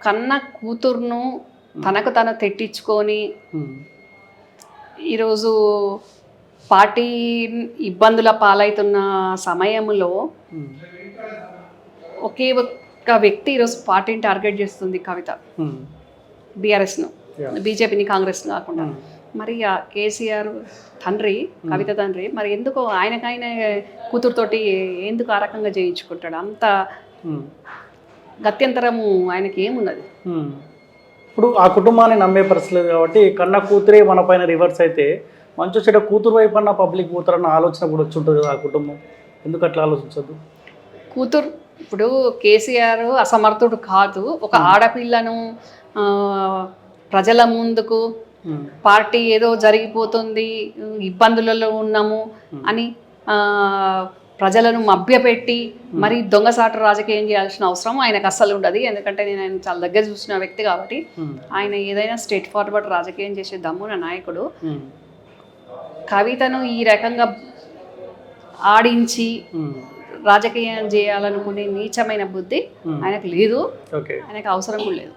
కన్న కూతుర్ను తనకు తను తెట్టించుకొని. ఈరోజు పార్టీ ఇబ్బందుల పాలవుతున్న సమయంలో. ఒకే ఒక్క వ్యక్తి ఈరోజు పార్టీని టార్గెట్ చేస్తుంది కవిత. బీఆర్ఎస్ను. బీజేపీని కాంగ్రెస్ కాకుండా ఉమ్. మరి ఆ కేసీఆర్ తండ్రి కవిత తండ్రి మరి ఎందుకు ఆయనకైనా కూతురుతోటి ఎందుకు ఆ రకంగా చేయించుకుంటాడు అంత ఉమ్. గత్యంతరము ఆయనకి ఏమున్నది. ఇప్పుడు ఆ కుటుంబాన్ని నమ్మే పరిస్థితి లేదు కాబట్టి కన్న కూతురే మన పైన రివర్స్ అయితే మంచి చెడ్డ కూతురు వైపు అన్న పబ్లిక్ పోతారన్న ఆలోచన కూడా వచ్చి కదా ఆ కుటుంబం. ఎందుకు అట్లా ఆలోచించద్దు? కూతురు ఇప్పుడు కేసీఆర్ అసమర్థుడు కాదు. ఒక ఆడపిల్లను ప్రజల ముందుకు పార్టీ ఏదో జరిగిపోతుంది ఇబ్బందులలో ఉన్నాము అని ప్రజలను మభ్యపెట్టి మరి దొంగసాటు రాజకీయం చేయాల్సిన అవసరం ఆయనకు అస్సలు ఉండదు. ఎందుకంటే నేను ఆయన చాలా దగ్గర చూసిన వ్యక్తి కాబట్టి ఆయన ఏదైనా స్టేట్ ఫార్వర్డ్ రాజకీయం చేసే దమ్మున నాయకుడు. కవితను ఈ రకంగా ఆడించి రాజకీయం చేయాలనుకునే నీచమైన బుద్ధి ఆయనకు లేదు. ఆయనకు అవసరం కూడా లేదు.